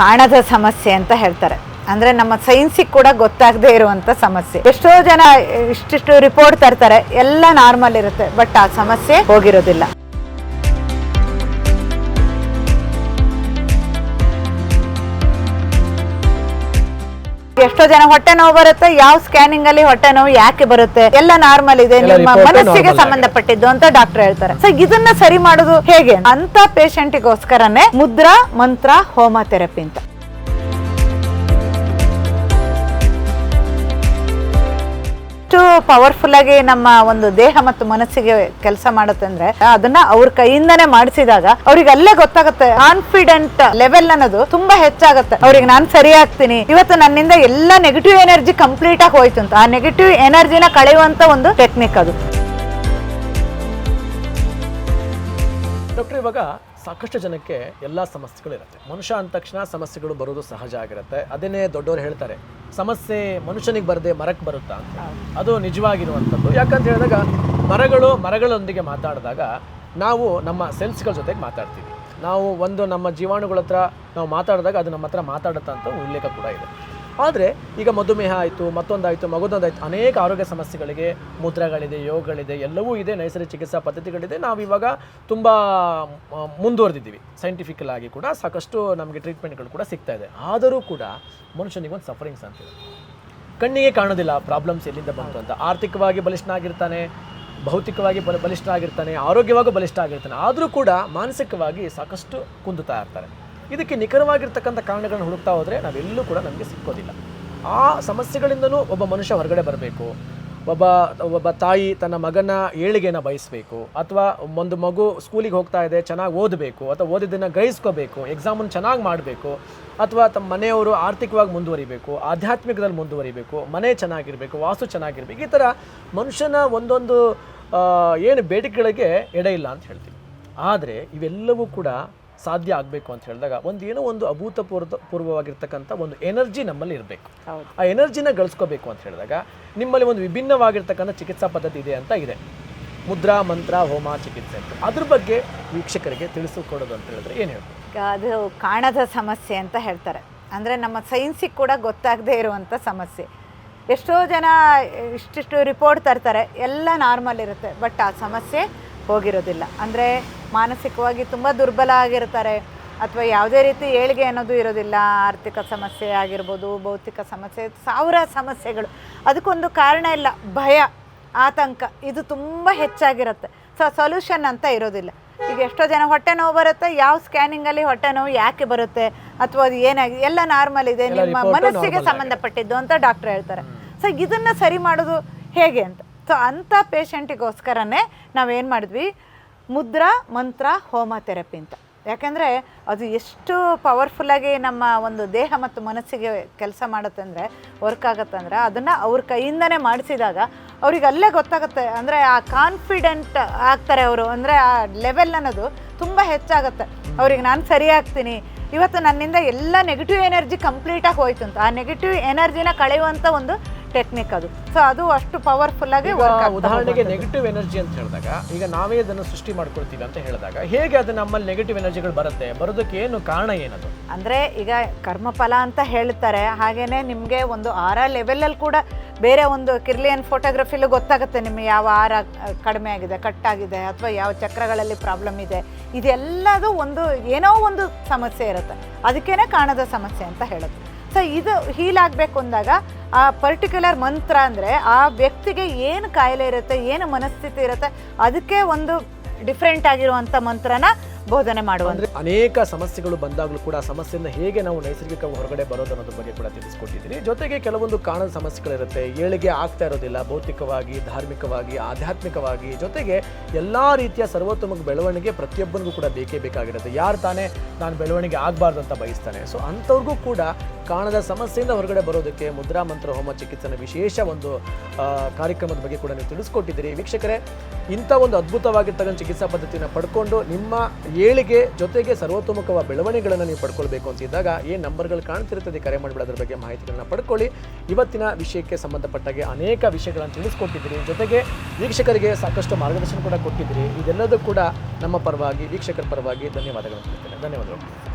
ಕಾಣದ ಸಮಸ್ಯೆ ಅಂತ ಹೇಳ್ತಾರೆ. ಅಂದ್ರೆ ನಮ್ಮ ಸೈನ್ಸಿಗೆ ಕೂಡ ಗೊತ್ತಾಗದೇ ಇರುವಂಥ ಸಮಸ್ಯೆ. ಎಷ್ಟೋ ಜನ ಇಷ್ಟಿಷ್ಟು ರಿಪೋರ್ಟ್ ತರ್ತಾರೆ, ಎಲ್ಲ ನಾರ್ಮಲ್ ಇರುತ್ತೆ ಬಟ್ ಆ ಸಮಸ್ಯೆ ಹೋಗಿರೋದಿಲ್ಲ. ಎಷ್ಟೋ ಜನ ಹೊಟ್ಟೆ ನೋವು ಬರುತ್ತೆ ಯಾವ ಸ್ಕ್ಯಾನಿಂಗ್ ಅಲ್ಲಿ ಹೊಟ್ಟೆ ನೋವು ಯಾಕೆ ಬರುತ್ತೆ ಎಲ್ಲ ನಾರ್ಮಲ್ ಇದೆ ನಿಮ್ಮ ಮನಸ್ಸಿಗೆ ಸಂಬಂಧಪಟ್ಟಿದ್ದು ಅಂತ ಡಾಕ್ಟರ್ ಹೇಳ್ತಾರೆ. ಸೊ ಇದನ್ನ ಸರಿ ಮಾಡೋದು ಹೇಗೆ? ಅಂತ ಪೇಷಂಟಿಗೋಸ್ಕರನೇ ಮುದ್ರಾ ಮಂತ್ರ ಹೋಮ ಥೆರಪಿ ಅಂತ. ಪವರ್ಫುಲ್ ಆಗಿ ನಮ್ಮ ಒಂದು ದೇಹ ಮತ್ತು ಮನಸ್ಸಿಗೆ ಕೆಲಸ ಮಾಡುತ್ತೆ ಅಂದ್ರೆ ಅದನ್ನ ಅವ್ರ ಕೈಯಿಂದಾನೇ ಮಾಡಿಸಿದಾಗ ಅವ್ರಿಗೆ ಅಲ್ಲೇ ಗೊತ್ತಾಗುತ್ತೆ. ಕಾನ್ಫಿಡೆಂಟ್ ಲೆವೆಲ್ ಅನ್ನೋದು ತುಂಬಾ ಹೆಚ್ಚಾಗುತ್ತೆ. ಅವ್ರಿಗೆ ನಾನು ಸರಿ ಆಗ್ತೀನಿ. ಇವತ್ತು ನನ್ನಿಂದ ಎಲ್ಲ ನೆಗೆಟಿವ್ ಎನರ್ಜಿ ಕಂಪ್ಲೀಟ್ ಆಗಿ ಹೋಯ್ತು ಅಂತ. ಆ ನೆಗೆಟಿವ್ ಎನರ್ಜಿನ ಕಳೆಯುವಂತ ಒಂದು ಟೆಕ್ನಿಕ್ ಅದು. ಡಾಕ್ಟರ್ ಇವಾಗ ಸಾಕಷ್ಟು ಜನಕ್ಕೆ ಎಲ್ಲ ಸಮಸ್ಯೆಗಳಿರುತ್ತೆ ಮನುಷ್ಯ ಅಂದ ತಕ್ಷಣ ಸಮಸ್ಯೆಗಳು ಬರೋದು ಸಹಜ ಆಗಿರುತ್ತೆ. ಅದನ್ನೇ ದೊಡ್ಡವರು ಹೇಳ್ತಾರೆ ಸಮಸ್ಯೆ ಮನುಷ್ಯನಿಗೆ ಬರದೆ ಮರಕ್ಕೆ ಬರುತ್ತಾ ಅಂತ. ಅದು ನಿಜವಾಗಿರುವಂಥದ್ದು. ಯಾಕಂತ ಹೇಳಿದಾಗ ಮರಗಳು ಮರಗಳೊಂದಿಗೆ ಮಾತಾಡಿದಾಗ ನಾವು ನಮ್ಮ ಸೆಲ್ಸ್ಗಳ ಜೊತೆಗೆ ಮಾತಾಡ್ತೀವಿ. ನಾವು ಒಂದು ನಮ್ಮ ಜೀವಾಣುಗಳ ಹತ್ರ ನಾವು ಮಾತಾಡಿದಾಗ ಅದು ನಮ್ಮ ಹತ್ರ ಮಾತಾಡುತ್ತಾ ಅಂತ ಉಲ್ಲೇಖ ಕೂಡ ಇದೆ. ಆದರೆ ಈಗ ಮಧುಮೇಹ ಆಯಿತು, ಮತ್ತೊಂದಾಯಿತು, ಮಗದೊಂದಾಯಿತು, ಅನೇಕ ಆರೋಗ್ಯ ಸಮಸ್ಯೆಗಳಿಗೆ ಮುದ್ರಗಳಿದೆ, ಯೋಗಗಳಿದೆ, ಎಲ್ಲವೂ ಇದೆ, ನೈಸರ್ಗಿಕ ಚಿಕಿತ್ಸಾ ಪದ್ಧತಿಗಳಿದೆ. ನಾವು ಇವಾಗ ತುಂಬ ಮುಂದುವರೆದಿದ್ದೀವಿ. ಸೈಂಟಿಫಿಕಲ್ ಆಗಿ ಕೂಡ ಸಾಕಷ್ಟು ನಮಗೆ ಟ್ರೀಟ್ಮೆಂಟ್ಗಳು ಕೂಡ ಸಿಗ್ತಾ ಇದೆ. ಆದರೂ ಕೂಡ ಮನುಷ್ಯನಿಗೊಂದು ಸಫರಿಂಗ್ಸ್ ಅಂತಿದೆ ಕಣ್ಣಿಗೆ ಕಾಣೋದಿಲ್ಲ ಪ್ರಾಬ್ಲಮ್ಸ್ ಎಲ್ಲಿಂದ ಬಂತು ಅಂತ. ಆರ್ಥಿಕವಾಗಿ ಬಲಿಷ್ಠನಾಗಿರ್ತಾನೆ, ಭೌತಿಕವಾಗಿ ಬಲಿಷ್ಠ ಆಗಿರ್ತಾನೆ ಆರೋಗ್ಯವಾಗೂ ಬಲಿಷ್ಠ ಆಗಿರ್ತಾನೆ. ಆದರೂ ಕೂಡ ಮಾನಸಿಕವಾಗಿ ಸಾಕಷ್ಟು ಕುಂದುತ್ತಾ ಇರ್ತಾರೆ. ಇದಕ್ಕೆ ನಿಖರವಾಗಿರ್ತಕ್ಕಂಥ ಕಾರಣಗಳನ್ನು ಹುಡುಕ್ತಾ ಹೋದರೆ ನಾವೆಲ್ಲೂ ಕೂಡ ನಮಗೆ ಸಿಕ್ಕೋದಿಲ್ಲ. ಆ ಸಮಸ್ಯೆಗಳಿಂದಲೂ ಒಬ್ಬ ಮನುಷ್ಯ ಹೊರಗಡೆ ಬರಬೇಕು. ಒಬ್ಬ ಒಬ್ಬ ತಾಯಿ ತನ್ನ ಮಗನ ಏಳಿಗೆನ ಬಯಸಬೇಕು. ಅಥವಾ ಒಂದು ಮಗು ಸ್ಕೂಲಿಗೆ ಹೋಗ್ತಾ ಇದೆ, ಚೆನ್ನಾಗಿ ಓದಬೇಕು, ಅಥವಾ ಓದಿದ್ದನ್ನು ಗ್ರಹಿಸ್ಕೋಬೇಕು ಎಕ್ಸಾಮನ್ನು ಚೆನ್ನಾಗಿ ಮಾಡಬೇಕು, ಅಥವಾ ತಮ್ಮ ಮನೆಯವರು ಆರ್ಥಿಕವಾಗಿ ಮುಂದುವರಿಬೇಕು, ಆಧ್ಯಾತ್ಮಿಕದಲ್ಲಿ ಮುಂದುವರಿಬೇಕು, ಮನೆ ಚೆನ್ನಾಗಿರಬೇಕು ವಾಸು ಚೆನ್ನಾಗಿರಬೇಕು, ಈ ಥರ ಮನುಷ್ಯನ ಒಂದೊಂದು ಏನು ಬೇಡಿಕೆಗಳಿಗೆ ಎಡೆ ಇಲ್ಲ ಅಂತ ಹೇಳ್ತೀವಿ ಆದರೆ ಇವೆಲ್ಲವೂ ಕೂಡ ಸಾಧ್ಯ ಆಗಬೇಕು ಅಂತ ಹೇಳಿದಾಗ ಒಂದು ಏನೋ ಒಂದು ಅಭೂತಪೂರ್ವ ಪೂರ್ವವಾಗಿರ್ತಕ್ಕಂಥ ಒಂದು ಎನರ್ಜಿ ನಮ್ಮಲ್ಲಿ ಇರಬೇಕು. ಆ ಎನರ್ಜಿನ ಗಳಿಸ್ಕೋಬೇಕು ಅಂತ ಹೇಳಿದಾಗ ನಿಮ್ಮಲ್ಲಿ ಒಂದು ವಿಭಿನ್ನವಾಗಿರ್ತಕ್ಕಂಥ ಚಿಕಿತ್ಸಾ ಪದ್ಧತಿ ಇದೆ ಅಂತ ಇದೆ. ಮುದ್ರಾ ಮಂತ್ರ ಹೋಮ ಚಿಕಿತ್ಸೆ ಅಂತ. ಅದ್ರ ಬಗ್ಗೆ ವೀಕ್ಷಕರಿಗೆ ತಿಳಿಸಿಕೊಡೋದು ಅಂತ ಹೇಳಿದ್ರೆ ಏನು ಹೇಳ್ಬೋದು ಈಗ ಅದು ಕಾಣದ ಸಮಸ್ಯೆ ಅಂತ ಹೇಳ್ತಾರೆ. ಅಂದರೆ ನಮ್ಮ ಸೈನ್ಸಿಗೆ ಕೂಡ ಗೊತ್ತಾಗದೇ ಇರುವಂಥ ಸಮಸ್ಯೆ. ಎಷ್ಟೋ ಜನ ಇಷ್ಟಿಷ್ಟು ರಿಪೋರ್ಟ್ ತರ್ತಾರೆ. ಎಲ್ಲ ನಾರ್ಮಲ್ ಇರುತ್ತೆ. ಬಟ್ ಆ ಸಮಸ್ಯೆ ಹೋಗಿರೋದಿಲ್ಲ. ಅಂದರೆ ಮಾನಸಿಕವಾಗಿ ತುಂಬ ದುರ್ಬಲ ಆಗಿರ್ತಾರೆ. ಅಥವಾ ಯಾವುದೇ ರೀತಿ ಏಳಿಗೆ ಅನ್ನೋದು ಇರೋದಿಲ್ಲ. ಆರ್ಥಿಕ ಸಮಸ್ಯೆ ಆಗಿರ್ಬೋದು ಭೌತಿಕ ಸಮಸ್ಯೆ ಸಾವಿರ ಸಮಸ್ಯೆಗಳು. ಅದಕ್ಕೊಂದು ಕಾರಣ ಇಲ್ಲ. ಭಯ ಆತಂಕ ಇದು ತುಂಬ ಹೆಚ್ಚಾಗಿರುತ್ತೆ. ಸೊ ಸೊಲ್ಯೂಷನ್ ಅಂತ ಇರೋದಿಲ್ಲ. ಈಗ ಎಷ್ಟೋ ಜನ ಹೊಟ್ಟೆ ನೋವು ಬರುತ್ತೆ. ಯಾವ ಸ್ಕ್ಯಾನಿಂಗಲ್ಲಿ ಹೊಟ್ಟೆ ನೋವು ಯಾಕೆ ಬರುತ್ತೆ? ಅಥವಾ ಅದು ಏನಾಗಿ ಎಲ್ಲ ನಾರ್ಮಲ್ ಇದೆ. ನಿಮ್ಮ ಮನಸ್ಸಿಗೆ ಸಂಬಂಧಪಟ್ಟಿದ್ದು ಅಂತ ಡಾಕ್ಟರ್ ಹೇಳ್ತಾರೆ. ಸೊ ಇದನ್ನು ಸರಿ ಮಾಡೋದು ಹೇಗೆ ಅಂತ? ಸೊ ಅಂಥ ಪೇಷಂಟಿಗೋಸ್ಕರನೇ ನಾವೇನು ಮಾಡಿದ್ವಿ? ಮುದ್ರ, ಮಂತ್ರ, ಹೋಮ ಥೆರಪಿ ಅಂತ. ಯಾಕೆಂದರೆ ಅದು ಎಷ್ಟು ಪವರ್ಫುಲ್ಲಾಗಿ ನಮ್ಮ ಒಂದು ದೇಹ ಮತ್ತು ಮನಸ್ಸಿಗೆ ಕೆಲಸ ಮಾಡುತ್ತೆ ಅಂದರೆ ವರ್ಕ್ ಆಗುತ್ತೆ ಅಂದರೆ, ಅದನ್ನು ಅವ್ರ ಕೈಯಿಂದನೇ ಮಾಡಿಸಿದಾಗ ಅವ್ರಿಗೆ ಅಲ್ಲೇ ಗೊತ್ತಾಗುತ್ತೆ. ಅಂದರೆ ಆ ಕಾನ್ಫಿಡೆಂಟ್ ಆಗ್ತಾರೆ ಅವರು. ಅಂದರೆ ಆ ಲೆವೆಲ್ ಅನ್ನೋದು ತುಂಬ ಹೆಚ್ಚಾಗುತ್ತೆ. ಅವ್ರಿಗೆ ನಾನು ಸರಿ ಆಗ್ತೀನಿ. ಇವತ್ತು ನನ್ನಿಂದ ಎಲ್ಲ ನೆಗೆಟಿವ್ ಎನರ್ಜಿ ಕಂಪ್ಲೀಟಾಗಿ ಹೋಯ್ತು ಅಂತ. ಆ ನೆಗೆಟಿವ್ ಎನರ್ಜಿನ ಕಳೆಯುವಂಥ ಒಂದು ಟೆಕ್ನಿಕ್ ಅದು. ಸೊ ಅದು ಅಷ್ಟು ಪವರ್ಫುಲ್ ವರ್ಕ್ ಉದಾಹರಣೆಗೆ ನೆಗೆಟಿವ್ ಎನರ್ಜಿ ಅಂತ ಹೇಳಿದಾಗ ಈಗ ನಾವೇ ಅದನ್ನು ಸೃಷ್ಟಿ ಮಾಡ್ಕೊಳ್ತೀವಿ ಅಂತ ಹೇಳಿದಾಗ ಹೇಗೆ ಅದು ನಮ್ಮಲ್ಲಿ ನೆಗೆಟಿವ್ ಎನರ್ಜಿಗಳು ಬರುತ್ತೆ? ಬರೋದಕ್ಕೆ ಏನು ಕಾರಣ ಏನದು? ಅಂದರೆ ಈಗ ಕರ್ಮಫಲ ಅಂತ ಹೇಳ್ತಾರೆ ಹಾಗೇನೆ ನಿಮಗೆ ಒಂದು ಆರ ಲೆವೆಲಲ್ಲಿ ಕೂಡ ಬೇರೆ ಒಂದು ಕಿರ್ಲಿಯನ್ ಫೋಟೋಗ್ರಫಿಲೂ ಗೊತ್ತಾಗುತ್ತೆ ನಿಮಗೆ ಯಾವ ಆರ ಕಡಿಮೆ ಆಗಿದೆ ಕಟ್ಟಾಗಿದೆ ಅಥವಾ ಯಾವ ಚಕ್ರಗಳಲ್ಲಿ ಪ್ರಾಬ್ಲಮ್ ಇದೆ. ಇದೆಲ್ಲದೂ ಒಂದು ಏನೋ ಒಂದು ಸಮಸ್ಯೆ ಇರುತ್ತೆ. ಅದಕ್ಕೇನೆ ಕಾಣದ ಸಮಸ್ಯೆ ಅಂತ ಹೇಳೋದು. ಸೊ ಇದು ಹೀಲ್ ಆಗಬೇಕು ಅಂದಾಗ ಆ ಪರ್ಟಿಕ್ಯುಲರ್ ಮಂತ್ರ ಅಂದರೆ ಆ ವ್ಯಕ್ತಿಗೆ ಏನು ಕಾಯಿಲೆ ಇರುತ್ತೆ, ಏನು ಮನಸ್ಥಿತಿ ಇರುತ್ತೆ, ಅದಕ್ಕೆ ಒಂದು ಡಿಫ್ರೆಂಟ್ ಆಗಿರುವಂಥ ಮಂತ್ರನ ಬೋಧನೆ ಮಾಡುವ ಅಂದ್ರೆ ಅನೇಕ ಸಮಸ್ಯೆಗಳು ಬಂದಾಗಲೂ ಕೂಡ ಸಮಸ್ಯೆಯಿಂದ ಹೇಗೆ ನಾವು ನೈಸರ್ಗಿಕವಾಗಿ ಹೊರಗಡೆ ಬರೋದು ಅನ್ನೋದ್ರ ಬಗ್ಗೆ ಕೂಡ ತಿಳಿಸ್ಕೊಟ್ಟಿದ್ದೀನಿ. ಜೊತೆಗೆ ಕೆಲವೊಂದು ಕಾಣದ ಸಮಸ್ಯೆಗಳಿರುತ್ತೆ. ಏಳಿಗೆ ಆಗ್ತಾ ಇರೋದಿಲ್ಲ. ಭೌತಿಕವಾಗಿ, ಧಾರ್ಮಿಕವಾಗಿ, ಆಧ್ಯಾತ್ಮಿಕವಾಗಿ. ಜೊತೆಗೆ ಎಲ್ಲಾ ರೀತಿಯ ಸರ್ವೋತ್ತಮ ಬೆಳವಣಿಗೆ ಪ್ರತಿಯೊಬ್ಬನಿಗೂ ಕೂಡ ಬೇಕೇ ಬೇಕಾಗಿರುತ್ತೆ. ಯಾರು ತಾನೇ ನಾನು ಬೆಳವಣಿಗೆ ಆಗಬಾರ್ದು ಅಂತ ಬಯಸ್ತಾನೆ. ಸೊ ಅಂಥವ್ರಿಗೂ ಕೂಡ ಕಾಣದ ಸಮಸ್ಯೆಯಿಂದ ಹೊರಗಡೆ ಬರೋದಕ್ಕೆ ಮುದ್ರಾ, ಮಂತ್ರ, ಹೋಮ, ಚಿಕಿತ್ಸೆನ ವಿಶೇಷ ಒಂದು ಕಾರ್ಯಕ್ರಮದ ಬಗ್ಗೆ ಕೂಡ ನೀವು ತಿಳಿಸ್ಕೊಟ್ಟಿದ್ದೀರಿ. ವೀಕ್ಷಕರೇ, ಇಂಥ ಒಂದು ಅದ್ಭುತವಾಗಿರ್ತಕ್ಕಂಥ ಚಿಕಿತ್ಸಾ ಪದ್ಧತಿಯನ್ನು ಪಡ್ಕೊಂಡು ನಿಮ್ಮ ಏಳಿಗೆ ಜೊತೆಗೆ ಸರ್ವತೋಮುಖವ ಬೆಳವಣಿಗೆಗಳನ್ನು ನೀವು ಪಡ್ಕೊಳ್ಬೇಕು ಅಂತಿದ್ದಾಗ ಏನು ನಂಬರ್ಗಳು ಕಾಣ್ತಿರ್ತದೆ. ಕರೆ ಮಾಡಿಬಿಡ ಅದ್ರ ಬಗ್ಗೆ ಮಾಹಿತಿಗಳನ್ನ ಪಡ್ಕೊಳ್ಳಿ. ಇವತ್ತಿನ ವಿಷಯಕ್ಕೆ ಸಂಬಂಧಪಟ್ಟಾಗೆ ಅನೇಕ ವಿಷಯಗಳನ್ನು ತಿಳಿಸ್ಕೊಟ್ಟಿದ್ದೀರಿ. ಜೊತೆಗೆ ವೀಕ್ಷಕರಿಗೆ ಸಾಕಷ್ಟು ಮಾರ್ಗದರ್ಶನ ಕೂಡ ಕೊಟ್ಟಿದ್ದೀರಿ. ಇದೆಲ್ಲದೂ ಕೂಡ ನಮ್ಮ ಪರವಾಗಿ, ವೀಕ್ಷಕರ ಪರವಾಗಿ ಧನ್ಯವಾದಗಳನ್ನು ಹೇಳ್ತೇನೆ ಧನ್ಯವಾದಗಳು.